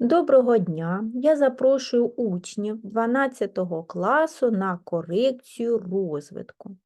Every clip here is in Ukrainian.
Доброго дня! Я запрошую учнів 12 класу на корекцію розвитку.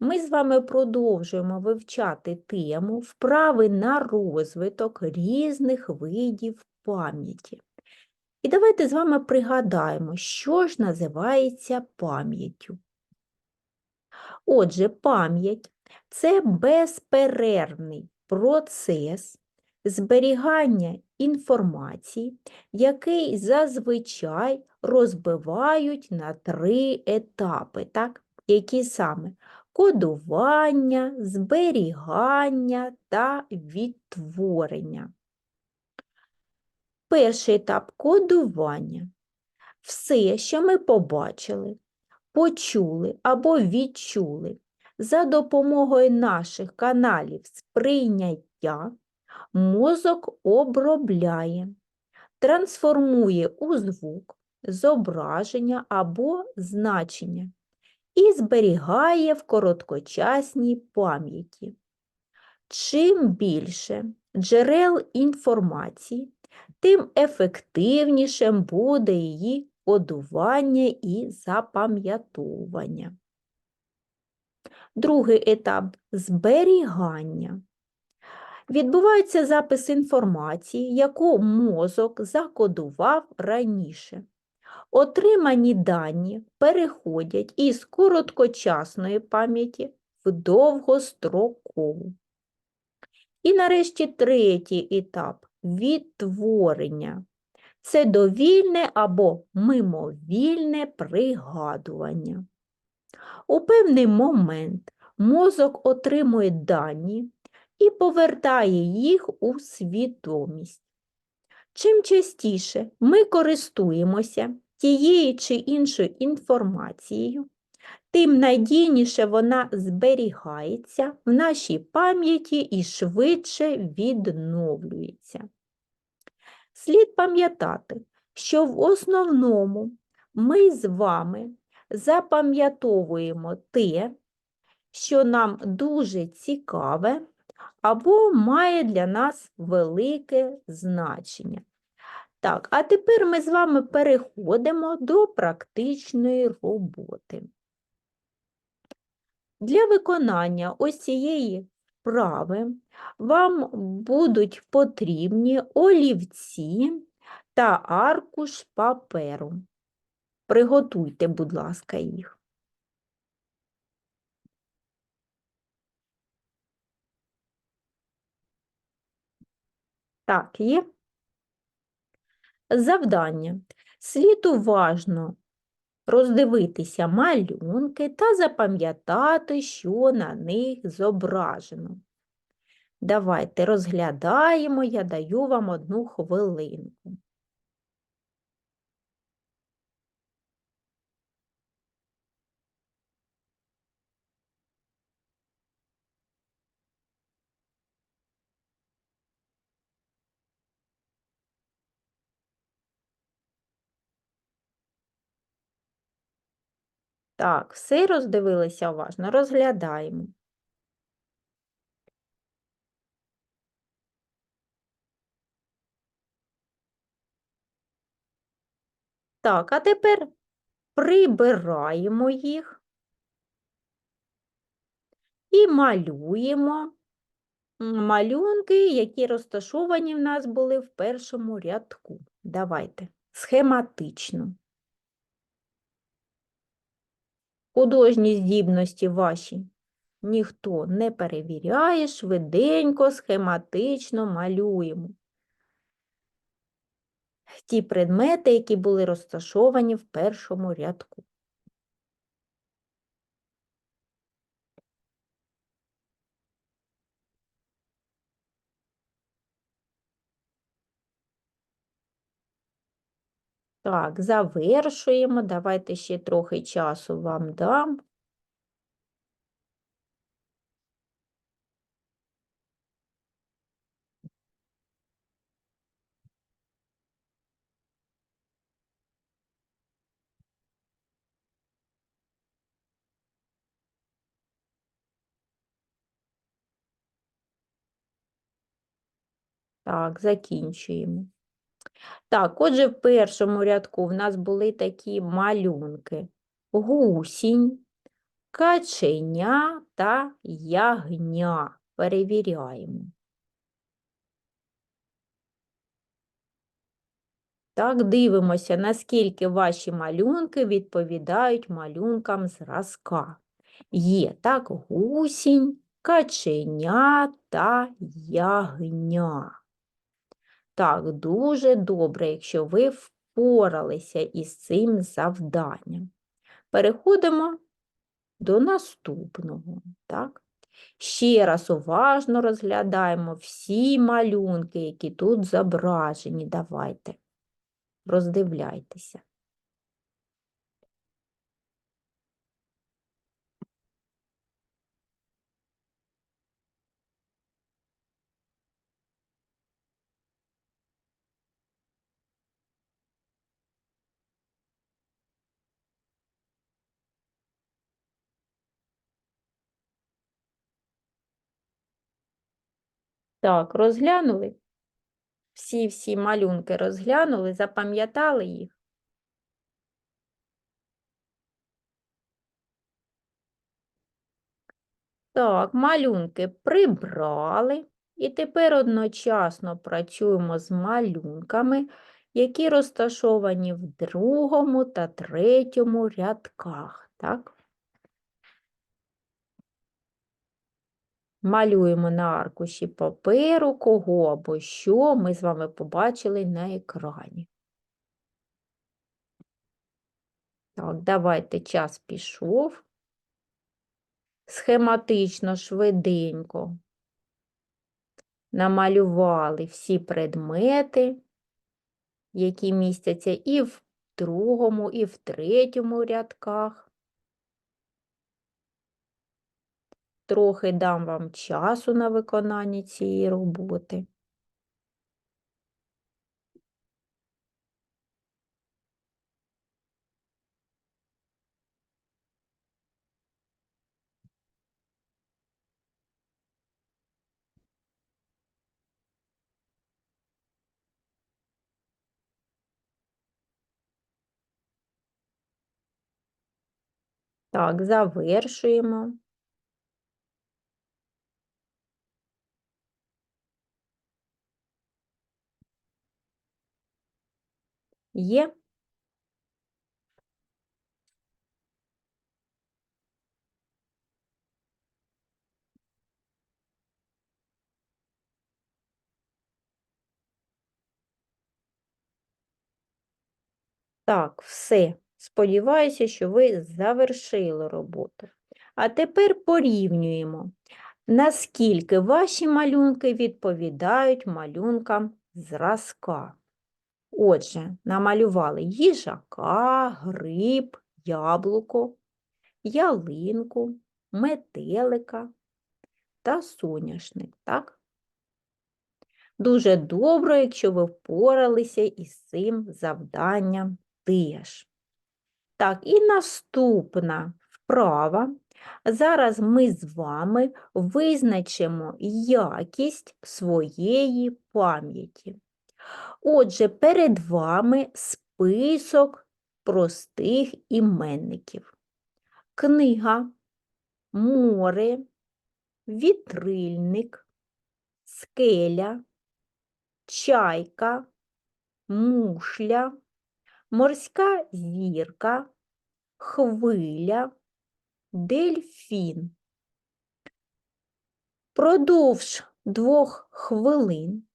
Ми з вами продовжуємо вивчати тему вправи на розвиток різних видів пам'яті. І давайте з вами пригадаємо, що ж називається пам'яттю. Отже, пам'ять це безперервний процес зберігання інформації, який зазвичай розбивають на три етапи, так? які саме кодування, зберігання та відтворення. Перший етап кодування. Все, що ми побачили, почули або відчули за допомогою наших каналів сприйняття, мозок обробляє, трансформує у звук, зображення або значення і зберігає в короткочасній пам'яті. Чим більше джерел інформації, тим ефективнішим буде її кодування і запам'ятовування. Другий етап зберігання. Відбувається запис інформації, яку мозок закодував раніше. Отримані дані переходять із короткочасної пам'яті в довгострокову. І нарешті третій етап відтворення. Це довільне або мимовільне пригадування. У певний момент мозок отримує дані і повертає їх у свідомість. Чим частіше ми користуємося тією чи іншою інформацією, тим надійніше вона зберігається в нашій пам'яті і швидше відновлюється. Слід пам'ятати, що в основному ми з вами запам'ятовуємо те, що нам дуже цікаве або має для нас велике значення. Так, а тепер ми з вами переходимо до практичної роботи. Для виконання ось цієї вправи вам будуть потрібні олівці та аркуш паперу. Приготуйте, будь ласка, їх. Так, є. Завдання. Слід уважно роздивитися малюнки та запам'ятати, що на них зображено. Давайте розглядаємо, я даю вам одну хвилинку. Так, все роздивилися уважно, розглядаємо. Так, а тепер прибираємо їх і малюємо малюнки, які розташовані в нас були в першому рядку. Давайте схематично. Художні здібності ваші ніхто не перевіряє, швиденько, схематично малюємо. Ті предмети, які були розташовані в першому рядку. Так, завершуємо. Давайте ще трохи часу вам дам. Так, закінчуємо. Так, отже, в першому рядку в нас були такі малюнки: гусінь, каченя та ягня. Перевіряємо. Так, дивимося, наскільки ваші малюнки відповідають малюнкам зразка. Є так гусінь, каченя та ягня. Так, дуже добре, якщо ви впоралися із цим завданням. Переходимо до наступного. Так? Ще раз уважно розглядаємо всі малюнки, які тут зображені. Давайте, роздивляйтеся. Так, розглянули? Всі-всі малюнки розглянули, запам'ятали їх? Так, малюнки прибрали. І тепер одночасно працюємо з малюнками, які розташовані в другому та третьому рядках. Так? Малюємо на аркуші паперу, кого або що ми з вами побачили на екрані. Так, давайте час пішов. Схематично, швиденько намалювали всі предмети, які містяться і в другому, і в третьому рядках. Трохи дам вам часу на виконання цієї роботи. Так, завершуємо. Є. Так, все. Сподіваюся, що ви завершили роботу. А тепер порівнюємо, наскільки ваші малюнки відповідають малюнкам зразка. Отже, намалювали їжака, гриб, яблуко, ялинку, метелика та соняшник. Так? Дуже добре, якщо ви впоралися із цим завданням теж. Так, і наступна вправа. Зараз ми з вами визначимо якість своєї пам'яті. Отже, перед вами список простих іменників. Книга, море, вітрильник, скеля, чайка, мушля, морська зірка, хвиля, дельфін. Продовж двох хвилин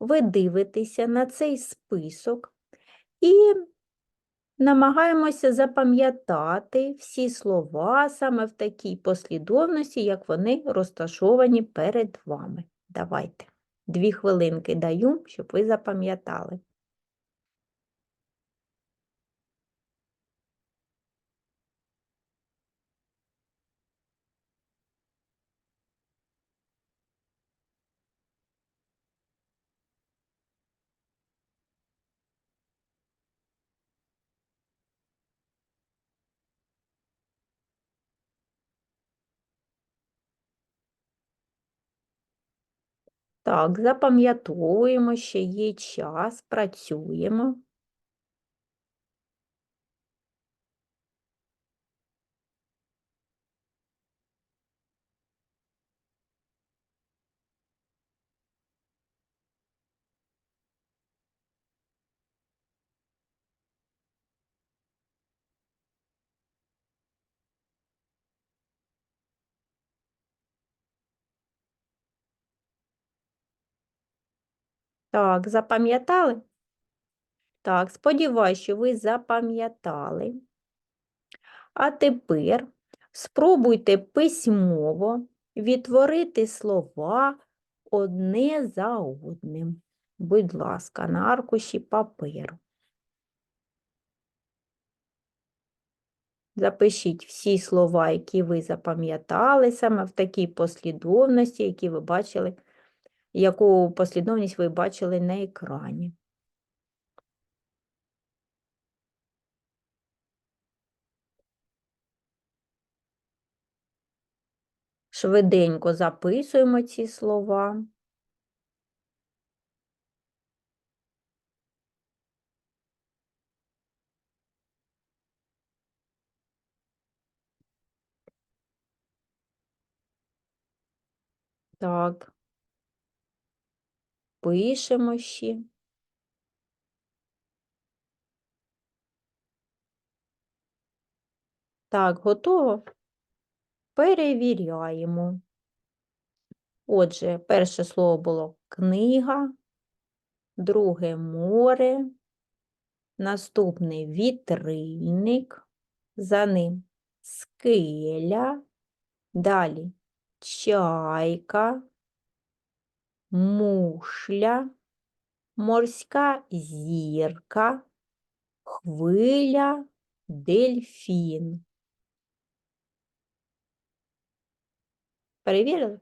ви дивитеся на цей список і намагаємося запам'ятати всі слова саме в такій послідовності, як вони розташовані перед вами. Давайте. Дві хвилинки даю, щоб ви запам'ятали. Так, запам'ятовуємо, що є час, працюємо. Так, запам'ятали? Так, сподіваюся, що ви запам'ятали. А тепер спробуйте письмово відтворити слова одне за одним. Будь ласка, на аркуші паперу. Запишіть всі слова, які ви запам'ятали саме в такій послідовності, які ви бачили, яку послідовність ви бачили на екрані. Швиденько записуємо ці слова. Так. Пишемо ще. Так, готово? Перевіряємо. Отже, перше слово було книга, друге море, наступний вітрильник, за ним скеля, далі чайка, мушля, морська зірка, хвиля, дельфін. Перевірили?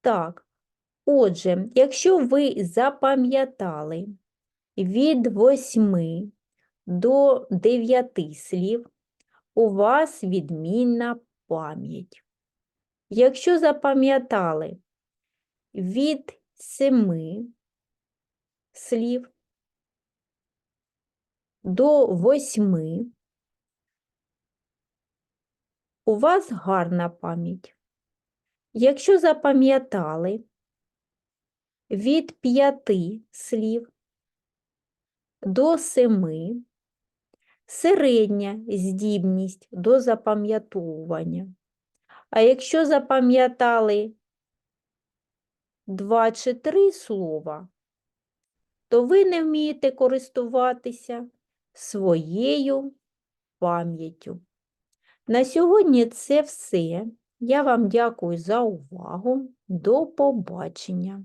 Так, отже, якщо ви запам'ятали від 8 до 9 слів, у вас відмінна пам'ять. Якщо запам'ятали від 7 слів до 8, у вас гарна пам'ять. Якщо запам'ятали від п'яти слів до семи, середня здібність до запам'ятовування. А якщо запам'ятали два чи три слова, то ви не вмієте користуватися своєю пам'яттю. На сьогодні це все. Я вам дякую за увагу. До побачення!